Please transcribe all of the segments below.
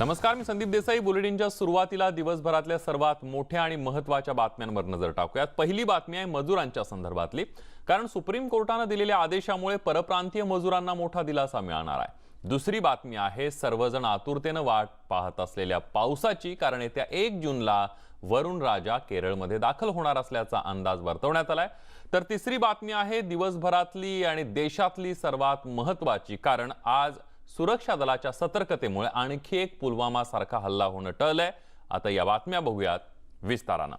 नमस्कार मी संदीप देसाई. बुलेटिनच्या सुरुवातीला दिवसभरातल्या सर्वात मोठ्या आणि महत्त्वाच्या बातम्यांवर नजर टाकूयात. पहिली बातमी आहे मजुरांच्या संदर्भातली. कारण सुप्रीम कोर्टानं दिलेल्या आदेशामुळे परप्रांतीय मजुरांना मोठा दिलासा मिळणार आहे. दुसरी बातमी आहे सर्वजण आतुरतेनं वाट पाहत असलेल्या पावसाची कारण येत्या एक जूनला वरुण राजा केरळमध्ये दाखल होणार असल्याचा अंदाज वर्तवण्यात आलाय. तर तिसरी बातमी आहे दिवसभरातली आणि देशातली सर्वात महत्वाची कारण आज सुरक्षा दलाच्या सतर्कतेमुळे आणखी एक पुलवामासारखा हल्ला होणं टळलंय. आता या बातम्या बघूयात विस्तारानं.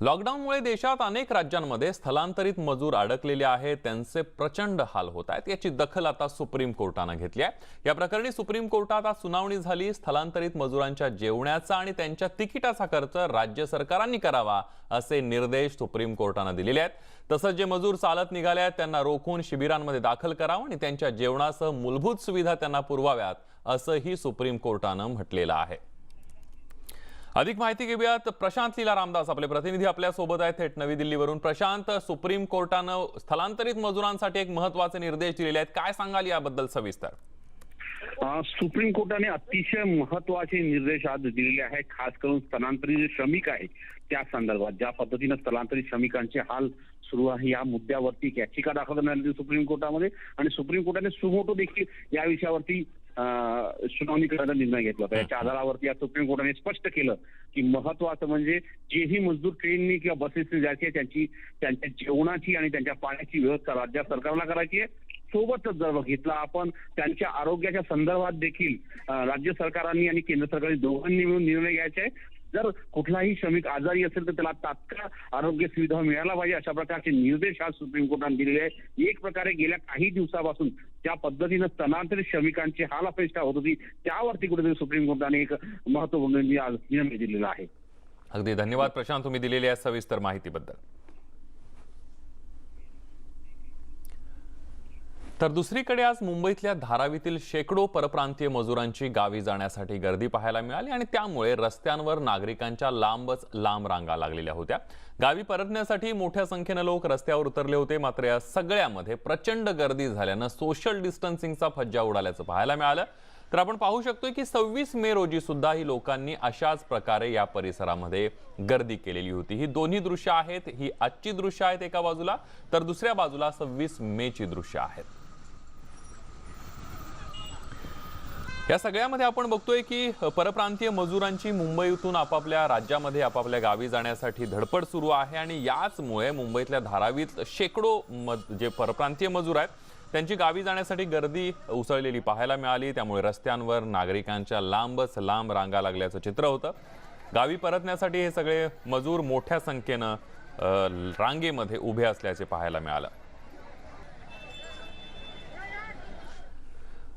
लॉकडाऊनमुळे देशात अनेक राज्यांमध्ये स्थलांतरित मजूर अडकलेले आहेत. त्यांचे प्रचंड हाल होत आहेत. याची दखल आता सुप्रीम कोर्टानं घेतली आहे. या प्रकरणी सुप्रीम कोर्टात आज सुनावणी झाली. स्थलांतरित मजुरांच्या जेवणाचा आणि त्यांच्या तिकिटाचा खर्च राज्य सरकारांनी करावा असे निर्देश सुप्रीम कोर्टानं दिलेले आहेत. तसंच जे मजूर चालत निघाले आहेत त्यांना रोखून शिबिरांमध्ये दाखल करावं आणि त्यांच्या जेवणासह मूलभूत सुविधा त्यांना पुरवाव्यात असंही सुप्रीम कोर्टानं म्हटलेलं आहे. अधिक माहिती घेऊयात. प्रशांत लीला रामदास आपले प्रतिनिधी आपल्यासोबत आहेत थेट नवी दिल्लीवरून. प्रशांत सुप्रीम कोर्टानं स्थलांतरित मजुरांसाठी एक महत्त्वाचे निर्देश दिलेले आहेत. काय सांगाल याबद्दल सविस्तर? सुप्रीम कोर्टाने अतिशय महत्त्वाचे निर्देश आज दिलेले आहेत. खास करून स्थलांतरित जे श्रमिक आहेत त्या संदर्भात ज्या पद्धतीनं स्थलांतरित श्रमिकांचे हाल सुरू आहे या मुद्द्यावरती याचिका दाखल करण्यात आली सुप्रीम कोर्टामध्ये. आणि सुप्रीम कोर्टाने सुमोटो देखील या विषयावरती सुनावणी करण्याचा निर्णय घेतला होता. याच्या आधारावरती आज सुप्रीम कोर्टाने स्पष्ट केलं की महत्वाचं म्हणजे जेही मजदूर ट्रेननी किंवा बसेसनी जायचे त्यांची त्यांच्या जेवणाची आणि त्यांच्या पाण्याची व्यवस्था राज्य सरकारला करायची आहे. सोबतच जर बघितलं आपण त्यांच्या आरोग्याच्या संदर्भात देखील राज्य सरकारांनी आणि केंद्र सरकारने दोघांनी मिळून निर्णय घ्यायचे आहे. जर कुठलाही श्रमिक आजारी असेल तर त्याला तात्काळ आरोग्य सुविधा मिळायला पाहिजे अशा प्रकारचे निर्देश आज सुप्रीम कोर्टाने दिलेले आहे एक प्रकारे गेल्या काही दिवसापासून ज्या पद्धतीनं स्थलांतरित श्रमिकांची हाल अपेक्षा होत होती त्यावरती कुठेतरी सुप्रीम कोर्टाने एक महत्त्वपूर्ण आज निर्णय दिलेला आहे. अगदी. धन्यवाद प्रशांत. तुम्ही दिलेल्या सविस्तर माहितीबद्दल. तर दुसरीकडे आज मुंबईतल्या धारावीतील शेकडो परप्रांतीय मजुरांची गावी जाण्यासाठी गर्दी पाहायला मिळाली आणि त्यामुळे रस्त्यांवर नागरिकांच्या लांबच लांब रांगा लागलेल्या होत्या. गावी परतण्यासाठी मोठ्या संख्येनं लोक रस्त्यावर उतरले होते मात्र या सगळ्यामध्ये प्रचंड गर्दी झाल्यानं सोशल डिस्टन्सिंगचा फज्जा उडाल्याचं पाहायला मिळालं. तर आपण पाहू शकतोय की सव्वीस मे रोजी सुद्धा ही लोकांनी अशाच प्रकारे या परिसरामध्ये गर्दी केलेली होती. ही दोन्ही दृश्य आहेत ही आजची दृश्य आहेत एका बाजूला तर दुसऱ्या बाजूला सव्वीस मे ची दृश्य आहेत. या सगळ्यामध्ये आपण बघतोय की परप्रांतीय मजुरांची मुंबईतून आपापल्या राज्यामध्ये आपापल्या गावी जाण्यासाठी धडपड सुरू आहे आणि याचमुळे मुंबईतल्या धारावीत शेकडो मज जे परप्रांतीय मजूर आहेत त्यांची गावी जाण्यासाठी गर्दी उसळलेली पाहायला मिळाली. त्यामुळे रस्त्यांवर नागरिकांच्या लांबच लांब रांगा लागल्याचं चित्र होतं. गावी परतण्यासाठी हे सगळे मजूर मोठ्या संख्येनं रांगेमध्ये उभे असल्याचे पाहायला मिळालं.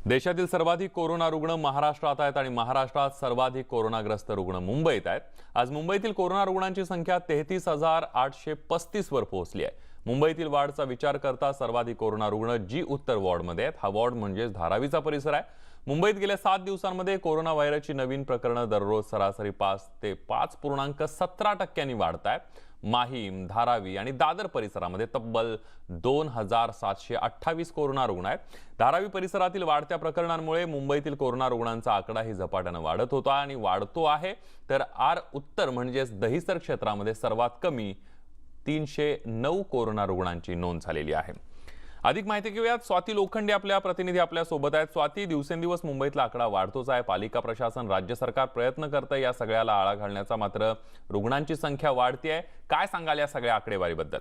देशातील सर्वाधिक कोरोना रुग्ण महाराष्ट्रात आहेत आणि महाराष्ट्रात सर्वाधिक कोरोनाग्रस्त रुग्ण मुंबईत आहेत. आज मुंबईतील कोरोना रुग्णांची संख्या तेहतीस हजार आठशे पस्तीसवर पोहोचली आहे. मुंबईतील वाढचा विचार करता सर्वाधिक कोरोना रुग्ण जी उत्तर वॉर्डमध्ये आहेत. हा वॉर्ड म्हणजेच धारावीचा परिसर आहे. मुंबईत गेल्या सात दिवसांमध्ये कोरोना व्हायरसची नवीन प्रकरणं दररोज सरासरी पाच ते पाच पूर्णांक सतरा टक्क्यांनी वाढत आहेत माहीम धारावी आणि दादर परिसरामध्ये तब्बल दोन हजार सातशे अठ्ठावीस कोरोना रुग्ण आहेत. धारावी परिसरातील वाढत्या प्रकरणांमुळे मुंबईतील कोरोना रुग्णांचा आकडाही झपाट्यानं वाढत होता आणि वाढतो आहे. तर आर उत्तर म्हणजेच दहिसर क्षेत्रामध्ये सर्वात कमी तीनशे नऊ कोरोना रुग्णांची नोंद झालेली आहे. अधिक माहिती घेऊयात. स्वाती लोखंडे आपल्या प्रतिनिधी आपल्यासोबत आहेत. स्वाती दिवसेंदिवस मुंबईतला आकडा वाढतोच आहे. पालिका प्रशासन राज्य सरकार प्रयत्न करतं या सगळ्याला आळा घालण्याचा मात्र रुग्णांची संख्या वाढती आहे काय सांगाल या सगळ्या आकडेवारीबद्दल?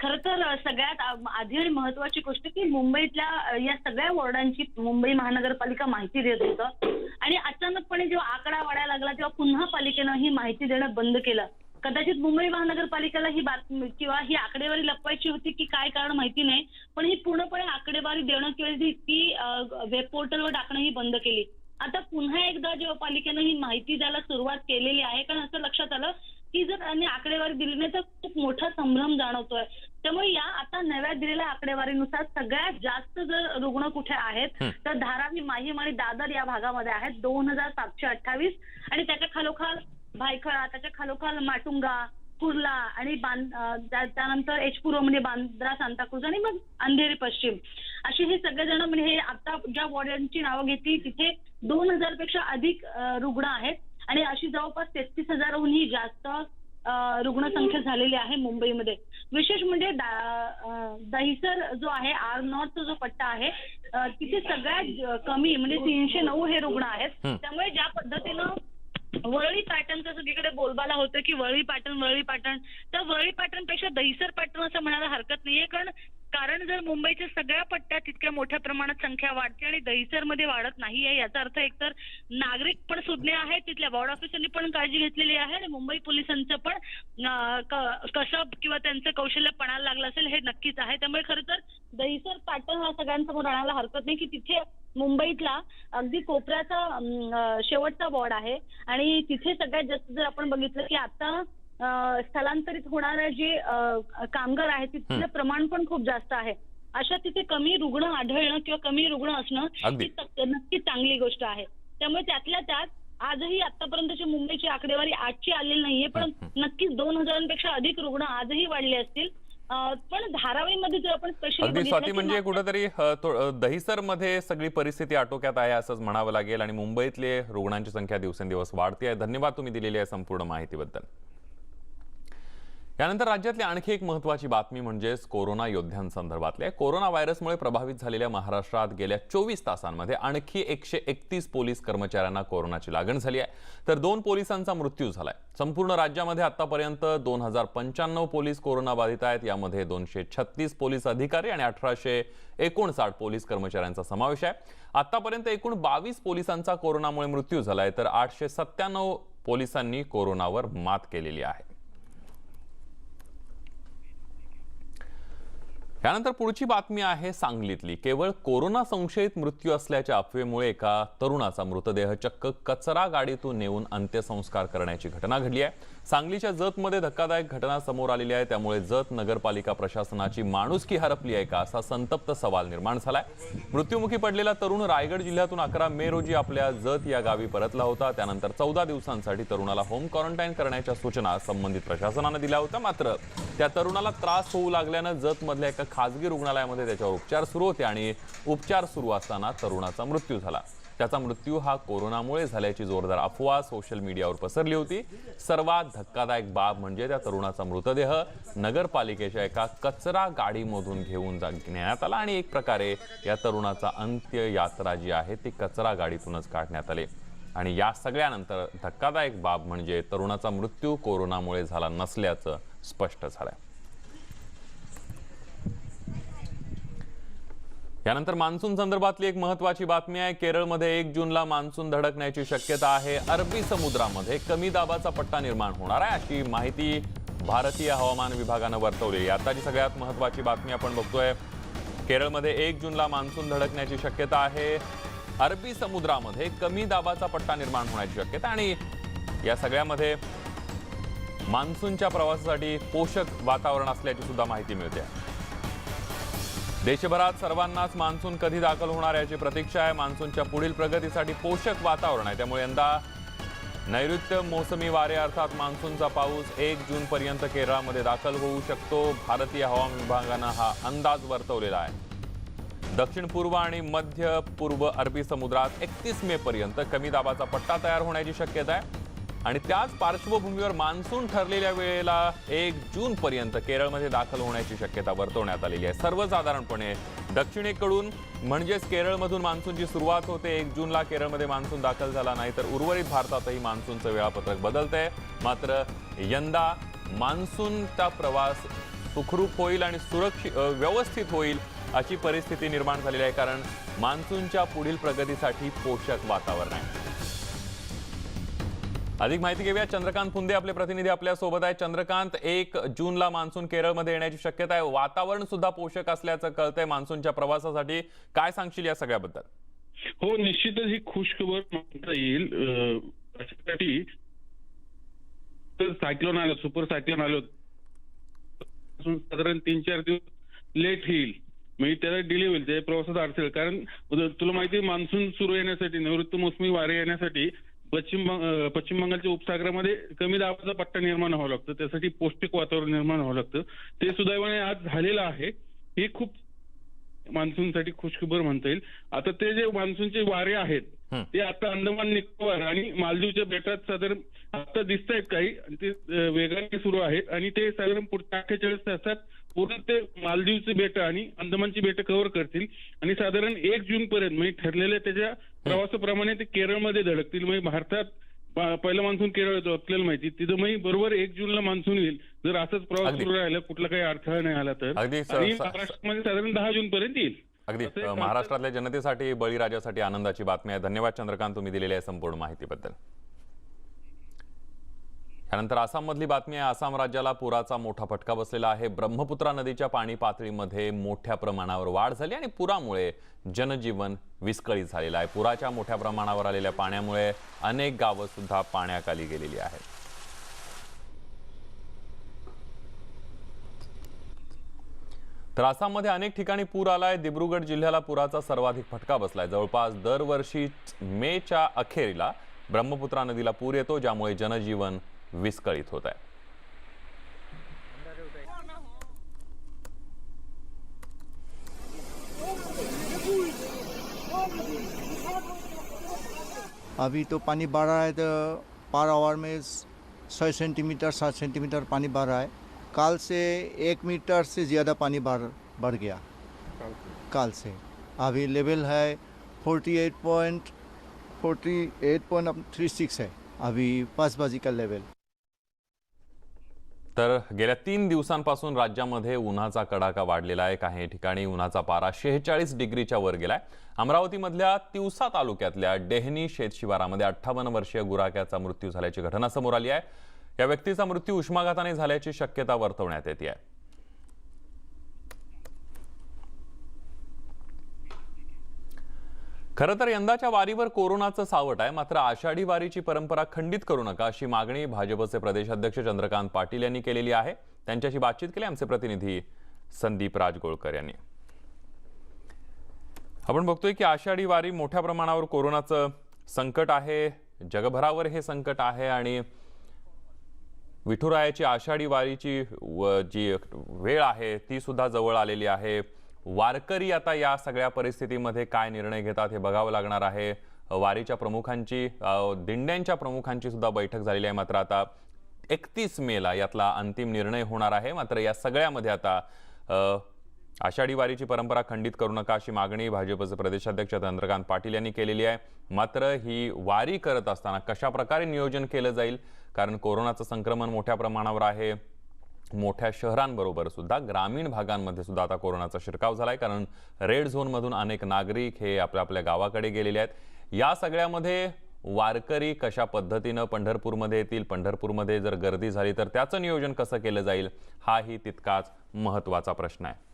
खर तर सगळ्यात आधी आणि महत्वाची गोष्ट की मुंबईतल्या या सगळ्या वॉर्डांची मुंबई महानगरपालिका माहिती देत होतं. आणि अचानकपणे जेव्हा आकडा वाढायला लागला तेव्हा पुन्हा पालिकेनं ही माहिती देणं बंद केलं. कदाचित मुंबई महानगरपालिकेला ही बातमी किंवा ही आकडेवारी लपवायची होती की काय कारण माहिती नाही पण ही पूर्णपणे आकडेवारी देणं किंवा ती- वेब पोर्टलवर टाकणं ही बंद केली आता पुन्हा एकदा जेव्हा पालिकेनं ही माहिती द्यायला सुरुवात केलेली आहे कारण असं लक्षात आलं की जर त्यांनी आकडेवारी दिली नाही तर खूप मोठा संभ्रम जाणवतोय त्यामुळे या आता नव्या दिलेल्या आकडेवारीनुसार सगळ्यात जास्त जर रुग्ण कुठे आहेत. तर धारावी माहीम आणि दादर या भागामध्ये आहेत दोन हजार सातशे अठ्ठावीस आणि त्याच्या खालोखाल भायखळा त्याच्या खालोखाल माटुंगा कुर्ला आणि त्यानंतर एच पूर्व म्हणजे बांद्रा सांताक्रुज आणि मग अंधेरी पश्चिम. असे हे सगळेजण म्हणजे हे आता ज्या वॉर्डांची नावं घेतली तिथे दोन हजारपेक्षा अधिक रुग्ण आहेत आणि अशी जवळपास तेहतीस हजाराहूनही जास्त रुग्णसंख्या झालेली आहे मुंबईमध्ये. विशेष म्हणजे दहिसर जो आहे आर नॉर्थचा जो पट्टा आहे तिथे सगळ्यात कमी म्हणजे तीनशे नऊ हे रुग्ण आहेत. त्यामुळे ज्या पद्धतीनं वरळी पॅटर्नचं सगळीकडे बोलबाला होतं की वरळी पॅटर्न वरळी पॅटर्न तर वरळी पॅटर्नपेक्षा दहिसर पॅटर्न असं म्हणायला हरकत नाहीये कारण कारण जर मुंबईच्या सगळ्या पट्ट्यात तितक्या मोठ्या प्रमाणात संख्या वाढते आणि दहिसरमध्ये वाढत नाहीये याचा अर्थ एकतर नागरिक पण सुज्ञ आहेत तिथल्या वॉर्ड ऑफिसरनी पण काळजी घेतलेली आहे आणि मुंबई पोलिसांचं पण कसब किंवा त्यांचं कौशल्य पणाला लागलं असेल हे नक्कीच आहे. त्यामुळे खरं तर दहिसर पॅटर्न हा सगळ्यांसमोर आणायला हरकत नाही की तिथे मुंबईतला अगदी कोपऱ्याचा शेवटचा वॉर्ड आहे आणि तिथे सगळ्यात जास्त जर आपण बघितलं की आता स्थलांतरित होणारे जे कामगार आहेत तिथलं प्रमाण पण खूप जास्त आहे. अशा तिथे कमी रुग्ण आढळणं किंवा कमी रुग्ण असणं. ही नक्कीच चांगली गोष्ट आहे. त्यामुळे त्यातल्या त्यात आजही आतापर्यंतची मुंबईची आकडेवारी आजची आलेली नाहीये पण नक्कीच दोन हजारांपेक्षा अधिक रुग्ण आजही वाढले असतील. पण धारावीमध्ये जर आपण स्पेशली स्वाती म्हणजे कुठेतरी अ, दहिसरमध्ये सगळी परिस्थिती आटोक्यात आहे असंच म्हणावं लागेल आणि मुंबईतले रुग्णांची संख्या दिवसेंदिवस वाढते आहे. धन्यवाद तुम्ही दिलेली आहे संपूर्ण माहितीबद्दल. यानंतर राज्यातली आणखी एक महत्वाची बातमी म्हणजेच कोरोना योद्ध्यांसंदर्भातल्या कोरोना व्हायरसमुळे प्रभावित झालेल्या महाराष्ट्रात गेल्या चोवीस तासांमध्ये आणखी एकशे एकतीस पोलीस कर्मचाऱ्यांना कोरोनाची लागण झाली आहे. तर दोन पोलिसांचा मृत्यू झालाय. संपूर्ण राज्यामध्ये आतापर्यंत दोन हजार पंच्याण्णव पोलीस कोरोनाबाधित आहेत. यामध्ये दोनशे छत्तीस पोलीस अधिकारी आणि अठराशे एकोणसाठ पोलीस कर्मचाऱ्यांचा समावेश आहे. आतापर्यंत एकूण बावीस पोलिसांचा कोरोनामुळे मृत्यू झालाय. तर आठशे सत्त्याण्णव पोलिसांनी कोरोनावर मात केलेली आहे. यानंतर पुढची बातमी आहे सांगलीतली. केवळ कोरोना संशयित मृत्यू असल्याच्या अफवेमुळे एका तरुणाचा मृतदेह चक्क कचरा गाडीतून नेऊन अंत्यसंस्कार करण्याची घटना घडली आहे. सांगलीच्या जतमध्ये धक्कादायक घटना समोर आलेली आहे. त्यामुळे जत नगरपालिका प्रशासनाची माणुसकी हरपली आहे का असा संतप्त सवाल निर्माण झालाय. मृत्युमुखी पडलेला तरुण रायगड जिल्ह्यातून अकरा मे रोजी आपल्या जत या गावी परतला होता. त्यानंतर चौदा दिवसांसाठी तरुणाला होम क्वारंटाईन करण्याच्या सूचना संबंधित प्रशासनानं दिल्या होत्या. मात्र त्या तरुणाला त्रास होऊ लागल्यानं जतमधल्या एका खासगी रुग्णालयामध्ये त्याच्यावर उपचार सुरू होते आणि उपचार सुरू असताना तरुणाचा मृत्यू झाला. त्याचा मृत्यू हा कोरोनामुळे झाल्याची जोरदार अफवा सोशल मीडियावर पसरली होती. सर्वात धक्कादायक बाब म्हणजे त्या तरुणाचा मृतदेह नगरपालिकेच्या एका कचरा गाडीमधून घेऊन जा नेण्यात आला आणि एक प्रकारे या तरुणाचा अंत्य यात्रा जी आहे ती कचरा गाडीतूनच काढण्यात आली. आणि या सगळ्यानंतर धक्कादायक बाब म्हणजे तरुणाचा मृत्यू कोरोनामुळे झाला नसल्याचं स्पष्ट झालंय. यानंतर मान्सून संदर्भातली एक महत्वाची बातमी आहे. केरळमध्ये एक जूनला मान्सून धडकण्याची शक्यता आहे. अरबी समुद्रामध्ये कमी दाबाचा पट्टा निर्माण होणार आहे अशी माहिती भारतीय हवामान विभागानं वर्तवली आताची सगळ्यात महत्वाची बातमी आपण बघतोय. केरळमध्ये एक जूनला मान्सून धडकण्याची शक्यता आहे. अरबी समुद्रामध्ये कमी दाबाचा पट्टा निर्माण होण्याची शक्यता आणि या सगळ्यामध्ये मान्सूनच्या प्रवासासाठी पोषक वातावरण असल्याची सुद्धा माहिती मिळते. देशभरात सर्वांनाच मान्सून कधी दाखल होणार याची प्रतीक्षा आहे. मान्सूनच्या पुढील प्रगतीसाठी पोषक वातावरण आहे. त्यामुळे यंदा नैऋत्य मोसमी वारे अर्थात मान्सूनचा पाऊस एक जून पर्यंत केरळामध्ये दाखल होऊ शकतो. भारतीय हवामान विभागानं हा अंदाज वर्तवलेला आहे. दक्षिण पूर्व आणि मध्य पूर्व अरबी समुद्रात एकतीस मे पर्यंत कमी दाबाचा पट्टा तयार होण्याची शक्यता आहे. आणि त्याच पार्श्वभूमीवर मान्सून ठरलेल्या वेळेला एक जून पर्यंत केरळमध्ये दाखल होण्याची शक्यता वर्तवण्यात आलेली आहे. सर्वसाधारणपणे दक्षिणेकडून म्हणजेच केरळमधून मान्सूनची सुरुवात होते. एक जूनला केरळमध्ये मान्सून दाखल झाला नाही तर उर्वरित भारतातही मान्सूनचं वेळापत्रक बदलतंय. मात्र यंदा मान्सूनचा प्रवास सुखरूप होईल आणि सुरक्षित व्यवस्थित होईल अशी परिस्थिती निर्माण झालेली आहे. कारण मान्सूनच्या पुढील प्रगतीसाठी पोषक वातावरण आहे. अधिक माहिती घेऊया. चंद्रकांत फुंदे आपले प्रतिनिधी आपल्यासोबत आहे चंद्रकांत एक जूनला मान्सून केरळमध्ये येण्याची शक्यता आहे. वातावरण सुद्धा पोषक असल्याचं कळतंय मान्सूनच्या प्रवासासाठी. काय सांगशील या सगळ्याबद्दल? हो निश्चितच ही खुशखबर म्हणता येईल. त्यासाठी सायक्लोन आलं सुपर सायक्लोन आलं. साधारण तीन चार दिवस लेट येईल. म्हणजे त्याला डिले होईल त्या प्रवासात अडचण कारण तुला माहिती मान्सून सुरू येण्यासाठी नैऋत्य मोसमी वारे येण्यासाठी पश्चिम पश्चिम बंगालच्या उपसागरामध्ये कमी दाबाचा पट्टा निर्माण व्हावं लागतं. त्यासाठी पौष्टिक वातावरण निर्माण व्हावं लागतं. ते सुदैवाने आज झालेलं आहे. हे खूप मान्सूनसाठी खुशखबर म्हणता येईल. आता ते जे मान्सूनचे वारे आहेत. ते आता अंदमान निकोबार आणि मालदीवच्या बेटात साधारण आता दिसत आहेत काही. आणि ते वेगाने सुरू आहेत. आणि ते साधारण पुढच्या अठ्ठेचाळीस तासात पूर्ण ते मालदीवचे बेट आणि अंदमानची बेट कव्हर करतील. आणि साधारण एक जून पर्यंत म्हणजे ठरलेल्या त्याच्या प्रवासाप्रमाणे ते केरळमध्ये धडकतील. म्हणजे भारतात पहिला मान्सून केरळ येतो आपल्याला माहिती. तिथं म्हणजे बरोबर एक जूनला मान्सून येईल. जर असंच प्रवास. सुरू राहिला कुठला काही अडथळा नाही आला तर महाराष्ट्रामध्ये साधारण दहा जून पर्यंत येईल. अगदी. महाराष्ट्रातल्या जनतेसाठी बळीराजासाठी आनंदाची बातमी आहे. धन्यवाद चंद्रकांत तुम्ही दिलेल्या संपूर्ण माहितीबद्दल. त्यानंतर आसाममधली बातमी आहे. आसाम राज्याला पुराचा मोठा फटका बसलेला आहे. ब्रह्मपुत्रा नदीच्या पाणी पातळीमध्ये मोठ्या प्रमाणावर वाढ झाली आणि पुरामुळे जनजीवन विस्कळीत झालेलं आहे. पुराच्या मोठ्या प्रमाणावर आलेल्या पाण्यामुळे अनेक गावं सुद्धा पाण्याखाली गेलेली आहेत. तर आसाममध्ये अनेक ठिकाणी पूर आलाय. दिब्रुगड जिल्ह्याला पुराचा सर्वाधिक फटका बसलाय. जवळपास दरवर्षी मेच्या अखेरीला ब्रह्मपुत्रा नदीला पूर येतो ज्यामुळे जनजीवन विस्कळीत होत आहे अभी तो पानी बढ़ रहा है तो पर आवर में छः सेंटीमीटर सात सेंटीमीटर पानी बढ़ रहा है। काल से एक मीटर से ज़्यादा पानी बढ़ बढ़ गया। काल से। अभी लेवल है forty eight point forty eight point three six है। अभी पाच बजे का लेवल। तर गेल्या तीन दिवसांपासून राज्यामध्ये उन्हाचा कडाका वाढलेला आहे. काही ठिकाणी उन्हाचा पारा शेहेचाळीस डिग्रीच्या वर गेलाय. अमरावतीमधल्या तिवसा तालुक्यातल्या डेहनी शेतशिवारामध्ये अठ्ठावन्न वर्षीय गुराक्याचा मृत्यू झाल्याची घटना समोर आली आहे. या व्यक्तीचा मृत्यू उष्माघाताने झाल्याची शक्यता वर्तवण्यात येते आहे. खरं तर यंदाच्या वारीवर कोरोनाचं सावट आहे. मात्र आषाढी वारीची परंपरा खंडित करू नका अशी मागणी भाजपचे प्रदेशाध्यक्ष चंद्रकांत पाटील यांनी केलेली आहे. त्यांच्याशी बातचीत केली आमचे प्रतिनिधी संदीप राजगोळकर यांनी. आपण बघतोय की आषाढी वारी मोठ्या प्रमाणावर कोरोनाचं संकट आहे. जगभरावर हे संकट आहे आणि विठुरायाची आषाढी वारीची व- जी वेळ आहे ती सुद्धा जवळ आलेली आहे. वारकरी आता या सगळ्या परिस्थितीमध्ये काय निर्णय घेतात हे बघावं लागणार आहे. वारीच्या प्रमुखांची दिंड्यांच्या प्रमुखांची सुद्धा बैठक झालेली आहे मात्र आता एकतीस मेला यातला अंतिम निर्णय होणार आहे. मात्र या सगळ्यामध्ये आता आषाढी वारीची परंपरा खंडित करू नका अशी मागणी भाजपचे प्रदेशाध्यक्ष चंद्रकांत पाटील यांनी केलेली आहे. मात्र ही वारी करत असताना कशा प्रकारे नियोजन केलं जाईल? कारण कोरोनाचं संक्रमण मोठ्या प्रमाणावर आहे. मोठ्या शहरांबरोबर सुद्धा ग्रामीण भागांमध्ये सुद्धा आता कोरोनाचा शिरकाव झाला आहे कारण रेड झोनमधून अनेक नागरिक हे आपल्या आपल्या गावाकडे गेलेले आहेत. या सगळ्यामध्ये वारकरी कशा पद्धतीनं पंढरपूरमध्ये येतील? पंढरपूरमध्ये जर गर्दी झाली तर त्याचं नियोजन कसं केलं जाईल? हाही तितकाच महत्त्वाचा प्रश्न आहे.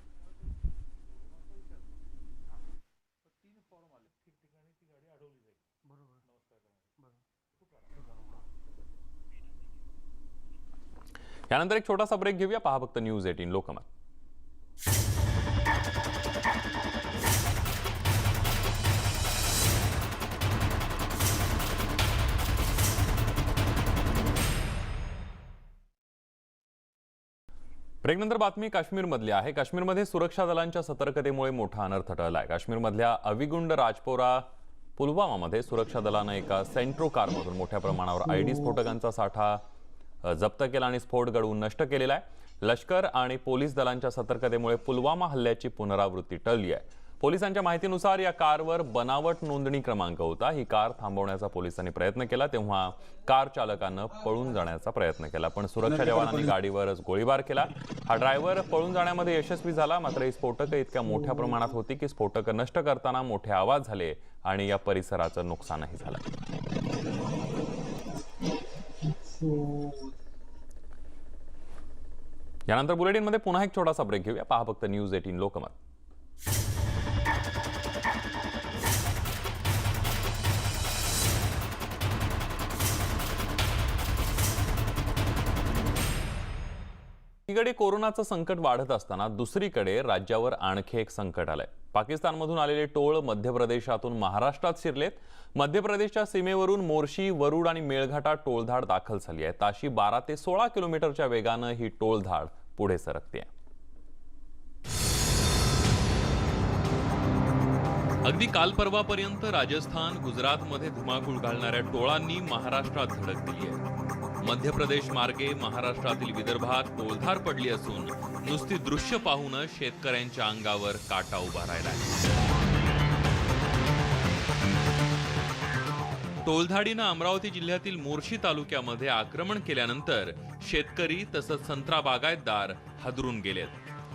यानंतर एक छोटासा ब्रेक घेऊया. पहा फक्त न्यूज एटीन लोकमत. ब्रेकनंतर बातमी काश्मीरमधली आहे. काश्मीरमध्ये सुरक्षा दलांच्या सतर्कतेमुळे मोठा अनर्थ टळलाय. काश्मीरमधल्या अविगुंड राजपोरा पुलवामामध्ये सुरक्षा दलानं एका सेंट्रो कारमधून मोठ्या प्रमाणावर आयडी स्फोटकांचा साठा जप्त केला आणि स्फोट घडवून नष्ट केलेला आहे. लष्कर आणि पोलीस दलांच्या सतर्कतेमुळे पुलवामा हल्ल्याची पुनरावृत्ती टळली आहे. पोलिसांच्या माहितीनुसार या कारवर बनावट नोंदणी क्रमांक होता. ही कार थांबवण्याचा पोलिसांनी प्रयत्न केला. तेव्हा कार चालकानं पळून जाण्याचा प्रयत्न केला. पण सुरक्षा जवानांनी गाडीवरच गोळीबार केला. हा ड्रायव्हर पळून जाण्यामध्ये यशस्वी झाला. मात्र ही स्फोटकं इतक्या मोठ्या प्रमाणात होती की स्फोटकं नष्ट करताना मोठे आवाज झाले आणि या परिसराचं नुकसानही झालं. हो. यानंतर बुलेटिनमध्ये पुन्हा एक छोटासा ब्रेक घेऊया. पहा फक्त न्यूज एटीन लोकमत. एकीकडे कोरोनाचं संकट वाढत असताना दुसरीकडे राज्यावर आणखी एक संकट आलंय. पाकिस्तानमधून आलेले टोळ मध्य प्रदेशातून महाराष्ट्रात शिरलेत. मध्य प्रदेशच्या सीमेवरून मोर्शी वरुड आणि मेळघाटात टोळधाड दाखल झाली आहे ताशी बारा ते सोळा किलोमीटरच्या वेगानं ही टोळधाड पुढे सरकते. अगदी काल परवापर्यंत राजस्थान गुजरातमध्ये धुमाकूळ घालणाऱ्या टोळांनी महाराष्ट्रात धडक दिली आहे. मध्य प्रदेश मार्गे महाराष्ट्रातील विदर्भात टोळधार पडली असून नुसती दृश्य पाहून शेतकऱ्यांच्या अंगावर काटा उभा राहिला टोलधाडीनं अमरावती जिल्ह्यातील मोर्शी तालुक्यामध्ये आक्रमण केल्यानंतर शेतकरी तसंच संत्रा बागायतदार हादरून गेलेत.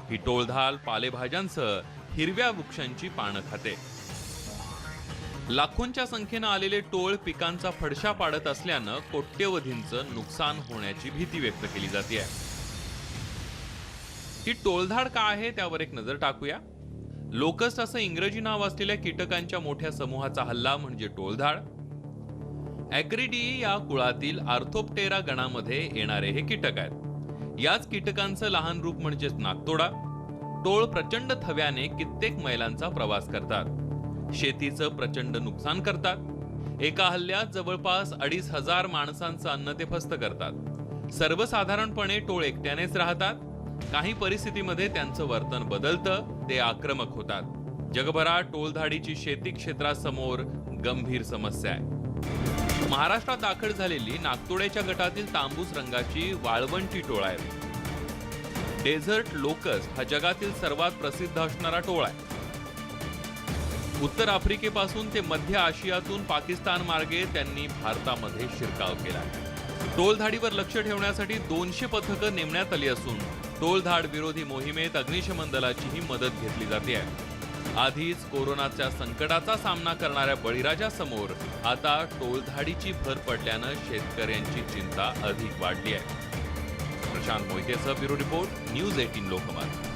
ही टोळधाल पालेभाज्यांसह हिरव्या वृक्षांची पानं खाते. लाखोंच्या संख्येनं आलेले टोळ पिकांचा फडशा पाडत असल्यानं कोट्यवधींचं नुकसान होण्याची भीती व्यक्त केली जाते ही टोळधाड का आहे त्यावर एक नजर टाकूया. लोकस्ट असं इंग्रजी नाव असलेल्या कीटकांच्या मोठ्या समूहाचा हल्ला म्हणजे टोळधाड. ॲग्रिडी या कुळातील आर्थोप्टेरा गणामध्ये येणारे हे कीटक आहेत. याच कीटकांचं लहान रूप म्हणजेच नागतोडा. टोळ प्रचंड थव्याने कित्येक मैलांचा प्रवास करतात. शेतीचं प्रचंड नुकसान करतात. एका हल्ल्यात जवळपास अडीच हजार माणसांचं अन्न ते फस्त करतात. सर्वसाधारणपणे टोळ एकट्यानेच राहतात. काही परिस्थितीमध्ये त्यांचं वर्तन बदलतं ते आक्रमक होतात. जगभरात टोळधाडीची शेती क्षेत्रासमोर गंभीर समस्या आहे. महाराष्ट्रात दाखल झालेली नागतोड्याच्या गटातील तांबूस रंगाची वाळवंटी टोळ आहे डेझर्ट लोकस हा जगातील सर्वात प्रसिद्ध असणारा टोळ आहे. उत्तर आफ्रिकेपासून ते मध्य आशियातून पाकिस्तान मार्गे त्यांनी भारतामध्ये शिरकाव केला. टोलधाडीवर लक्ष ठेवण्यासाठी दोनशे पथकं नेमण्यात आली असून टोलधाड विरोधी मोहिमेत अग्निशमन दलाचीही मदत घेतली जाते. आहे आधीच कोरोनाच्या संकटाचा सामना करणाऱ्या बळीराजासमोर आता टोळधाडीची भर पडल्यानं शेतकऱ्यांची चिंता अधिक वाढली आहे. Prashant मोहितेसह bureau report news eighteen Lokmat.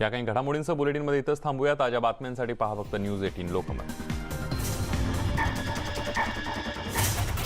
या काही घडामोडींचं बुलेटिनमध्ये इथंच थांबूया ताज्या बातम्यांसाठी पहा फक्त न्यूज एटीन लोकमत.